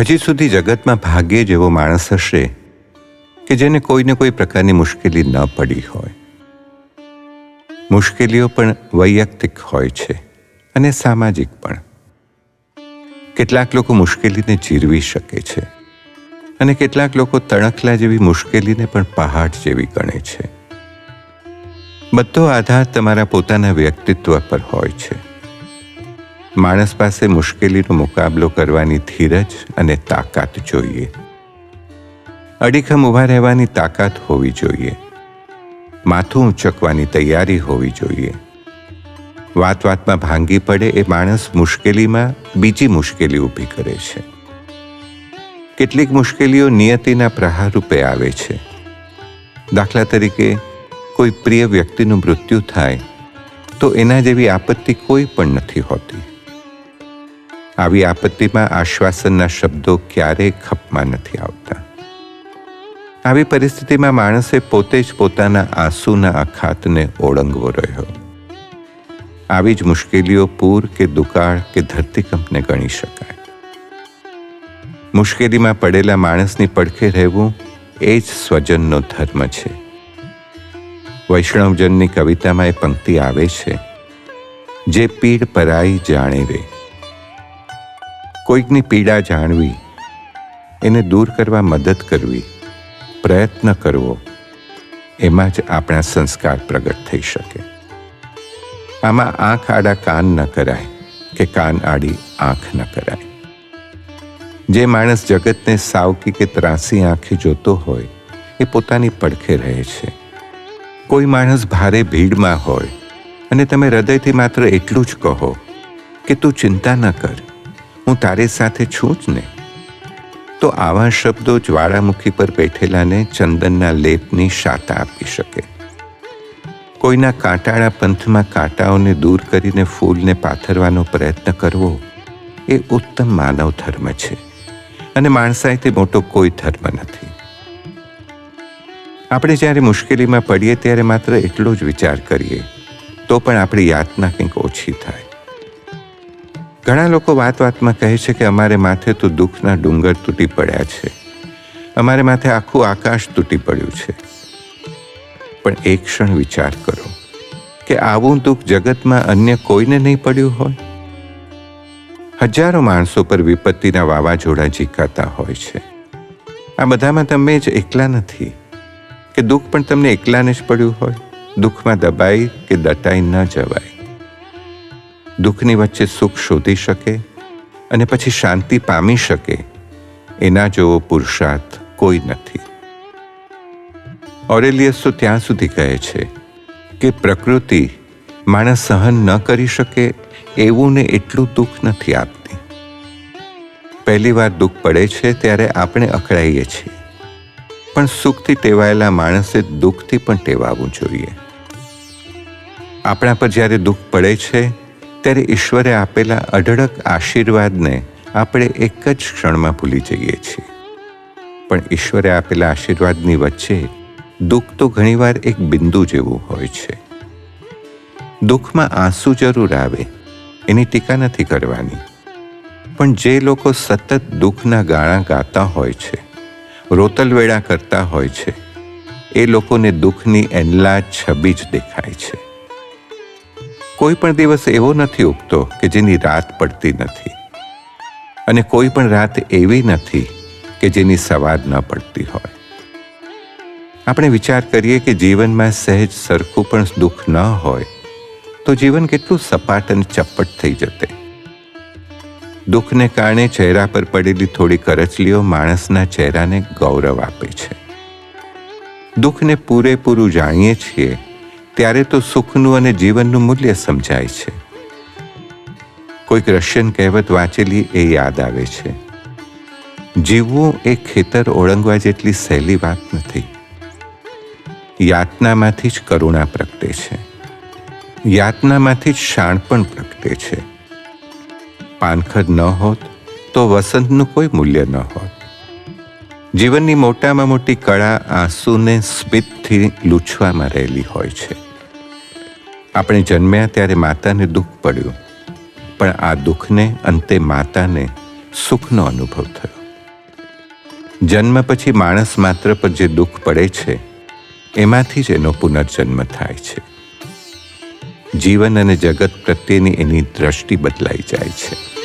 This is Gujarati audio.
હજી સુધી જગતમાં ભાગ્યે જ એવો માણસ હશે કે જેને કોઈને કોઈ પ્રકારની મુશ્કેલી ન પડી હોય. મુશ્કેલીઓ પણ વૈયક્તિક હોય છે અને સામાજિક પણ. કેટલાક લોકો મુશ્કેલીને ચીરવી શકે છે અને કેટલાક લોકો તણખલા જેવી મુશ્કેલીને પણ પહાડ જેવી ગણે છે. બધો આધાર તમારા પોતાના વ્યક્તિત્વ પર હોય છે. માણસ પાસે મુશ્કેલીનો મુકાબલો કરવાની ધીરજ અને તાકાત જોઈએ. અડીખમ ઊભા રહેવાની તાકાત હોવી જોઈએ. માથું ઊંચકવાની તૈયારી હોવી જોઈએ. વાત વાતમાં ભાંગી પડે એ માણસ મુશ્કેલીમાં બીજી મુશ્કેલી ઊભી કરે છે. કેટલીક મુશ્કેલીઓ નિયતિના પ્રહાર રૂપે આવે છે. દાખલા તરીકે, કોઈ પ્રિય વ્યક્તિનું મૃત્યુ થાય તો એના જેવી આપત્તિ કોઈ પણ નથી હોતી. આવી આપત્તિમાં આશ્વાસનના શબ્દો ક્યારેય ખપમાં નથી આવતા. આવી પરિસ્થિતિમાં માણસે પોતે જ પોતાના આંસુના અખાતને ઓળંગવો રહ્યો. આવી જ મુશ્કેલીઓ પૂર કે દુકાળ કે ધરતીકંપને ગણી શકાય. મુશ્કેલીમાં પડેલા માણસની પડખે રહેવું એ જ સ્વજનનો ધર્મ છે. વૈષ્ણવજનની કવિતામાં એ પંક્તિ આવે છે, જે પીડ પરાઈ જાણે રે કોઈકની પીડા જાણવી, એને દૂર કરવા મદદ કરવી, પ્રયત્ન કરવો, એમાં જ આપણા સંસ્કાર પ્રગટ થઈ શકે. આમાં આંખ આડા કાન ન કરાય કે કાન આડી આંખ ન કરાય. જે માણસ જગતને સાવકી કે ત્રાસી આંખે જોતો હોય, એ પોતાની પડખે રહે છે. કોઈ માણસ ભારે ભીડમાં હોય, અને તમે હૃદયથી માત્ર એટલું જ કહો કે તું ચિંતા ન કર. હું તારી સાથે છું જ ને. તો આવા શબ્દો જ્વાળામુખી પર બેઠેલાને ચંદનના લેપની શાતા આપી શકે. કોઈના કાંટાળા પંથમાં કાંટાઓને દૂર કરીને ફૂલને પાથરવાનો પ્રયત્ન કરવો એ ઉત્તમ માનવ ધર્મ છે. અને માણસાઈથી મોટો કોઈ ધર્મ નથી. આપણે જ્યારે મુશ્કેલીમાં પડીએ ત્યારે માત્ર એટલો જ વિચાર કરીએ, તો પણ આપણી યાતના કંઈક ઓછી થાય. ઘણા લોકો વાત વાતમાં કહે છે કે અમારે માથે તો દુઃખના ડુંગર તૂટી પડ્યા છે. અમારે માથે આખું આકાશ તૂટી પડ્યું છે. પણ એક ક્ષણ વિચાર કરો કે આવું દુઃખ જગતમાં અન્ય કોઈને નહીં પડ્યું હોય? હજારો માણસો પર વિપત્તિના વાવાઝોડા ઝીકાતા હોય છે. આ બધામાં તમે જ એકલા નથી. કે દુઃખ પણ તમને એકલાને જ પડ્યું હોય? દુઃખમાં દબાઈ કે દટાઈ ન જવાય? દુઃખની વચ્ચે સુખ શોધી શકે અને પછી શાંતિ પામી શકે, એના જેવો પુરુષાર્થ કોઈ નથી. ઓરેલિયસ તો ત્યાં સુધી કહે છે કે પ્રકૃતિ માણસ સહન ન કરી શકે એવું ને એટલું દુઃખ નથી આપતી. પહેલી વાર દુઃખ પડે છે ત્યારે આપણે અકળાઈએ છીએ. પણ સુખથી ટેવાયેલા માણસે દુઃખથી પણ ટેવાવું જોઈએ. આપણા પર જ્યારે દુઃખ પડે છે ત્યારે ઈશ્વરે આપેલા અઢળક આશીર્વાદને આપણે એક જ ક્ષણમાં ભૂલી જઈએ છીએ. પણ ઈશ્વરે આપેલા આશીર્વાદની વચ્ચે દુઃખ તો ઘણીવાર એક બિંદુ જેવું હોય છે. દુઃખમાં આંસુ જરૂર આવે, એની ટીકા નથી કરવાની. પણ જે લોકો સતત દુઃખના ગાણા ગાતા હોય છે રોતલવેળા કરતા હોય છે, એ લોકોને દુઃખની એનલા છબી જ દેખાય છે. કોઈ પણ દિવસ એવો નથી ઉગતો કે જેની રાત પડતી નથી. અને કોઈ પણ રાત એવી નથી કે જેની સવાર ન પડતી હોય. આપણે વિચાર કરીએ કે જીવનમાં સહેજ સરખું પણ દુઃખ ન હોય, તો જીવન કેટલું સપાટ અને ચપ્પટ થઈ જતે. દુઃખને કારણે ચહેરા પર પડેલી થોડી કરચલીઓ માણસના ચહેરાને ગૌરવ આપે છે. દુઃખને પૂરેપૂરું જાણીએ છીએ ત્યારે તો સુખનું અને જીવનનું મૂલ્ય સમજાય છે. કોઈક રશિયન કહેવત વાંચેલી એ યાદ આવે છે. જીવવું એ ખેતર ઓળંગવા જેટલી સહેલી વાત નથી. યાતનામાંથી જ કરુણા પ્રગટે છે. યાતનામાંથી જ શાણપણ પ્રગટે છે. પાનખર ન હોત તો વસંતનું કોઈ મૂલ્ય ન હોત. જીવનની મોટામાં મોટી કળા આંસુને સ્મિતથી લૂછવામાં રહેલી હોય છે. આપણે જન્મ્યા ત્યારે માતાને દુઃખ પડ્યું, પણ આ દુઃખને અંતે માતાને સુખનો અનુભવ થયો. જન્મ પછી માણસ માત્ર પર જે દુઃખ પડે છે, એમાંથી જ એનો પુનર્જન્મ થાય છે. જીવન અને જગત પ્રત્યેની એની દ્રષ્ટિ બદલાઈ જાય છે.